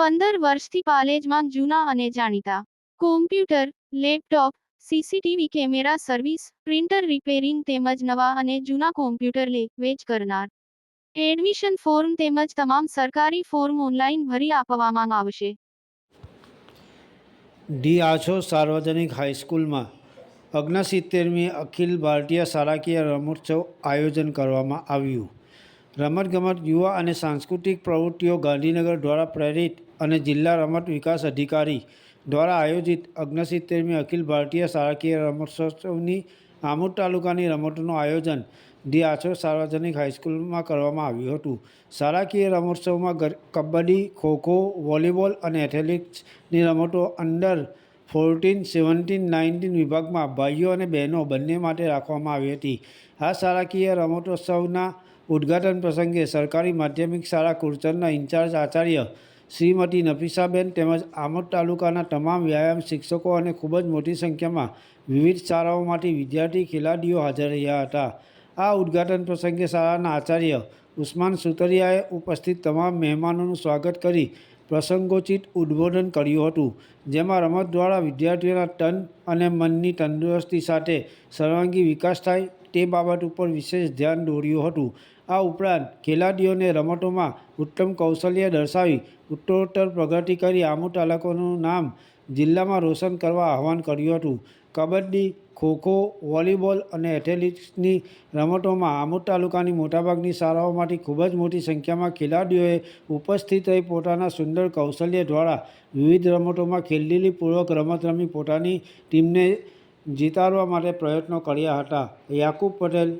પંદર વર્ષથી પાલેજમાં જૂના અને જાણીતા. Computer laptop CCTV camera service printer repairing તેમજ નવા અને જૂના કોમ્પ્યુટર લે, વેચ કરનાર. એડમિશન ફોર્મ તેમજ તમામ સરકારી ફોર્મ ઓનલાઈન ભરી આપવામાં આવશે. ડી આછો સાર્વજનિક હાઈસ્કૂલમાં અગ્નસિત્તેરમી અખિલ ભારતીય શાળાકીય રમોત્સવ આયોજન કરવામાં આવ્યું. રમતગમત, યુવા અને સાંસ્કૃતિક પ્રવૃત્તિઓ ગાંધીનગર દ્વારા પ્રેરિત અને જિલ્લા રમત વિકાસ અધિકારી દ્વારા આયોજિત અગ્નસિત્તેરમી અખિલ ભારતીય શાળાકીય રમતોત્સવની આમોદ તાલુકાની રમતોનું આયોજન ધી આછો સાર્વજનિક હાઈસ્કૂલમાં કરવામાં આવ્યું હતું. શાળાકીય રમોત્સવમાં ગર- કબડ્ડી, ખોખો, વોલીબોલ અને એથ્લેટિક્સની રમતો અંડર ફોર્ટીન, સેવન્ટીન, નાઇન્ટીન વિભાગમાં ભાઈઓ અને બહેનો બંને માટે રાખવામાં આવી હતી. આ શાળાકીય રમતોત્સવના ઉદ્ઘાટન પ્રસંગે સરકારી માધ્યમિક શાળા કુરચરના ઇન્ચાર્જ આચાર્ય શ્રીમતી નફીસાબેન તેમજ આમોદ તાલુકાના તમામ વ્યાયામ શિક્ષકો અને ખૂબ જ મોટી સંખ્યામાં વિવિધ શાળાઓમાંથી વિદ્યાર્થી ખેલાડીઓ હાજર રહ્યા હતા. આ ઉદ્ઘાટન પ્રસંગે શાળાના આચાર્ય ઉસ્માન સુતરિયાએ ઉપસ્થિત તમામ મહેમાનોનું સ્વાગત કરી પ્રસંગોચિત ઉદ્બોધન કર્યું હતું, જેમાં રમત દ્વારા વિદ્યાર્થીઓના તન અને મનની તંદુરસ્તી સાથે સર્વાંગી વિકાસ થાય તે બાબત ઉપર વિશેષ ધ્યાન દોર્યું હતું. આ ઉપરાંત ખેલાડીઓને રમતોમાં ઉત્તમ કૌશલ્ય દર્શાવી ઉત્તરોત્તર પ્રગતિ કરી આમુ તાલુકાનું નામ જિલ્લામાં રોશન કરવા આહવાન કર્યું હતું. કબડ્ડી, ખોખો, વોલીબોલ અને એથ્લેટિક્સની રમતોમાં આમોદ તાલુકાની મોટાભાગની શાળાઓમાંથી ખૂબ જ મોટી સંખ્યામાં ખેલાડીઓએ ઉપસ્થિત રહી પોતાના સુંદર કૌશલ્ય દ્વારા વિવિધ રમતોમાં ખેલદીલીપૂર્વક રમત રમી પોતાની ટીમને જીતાડવા માટે પ્રયત્નો કર્યા હતા. યાકુબ પટેલ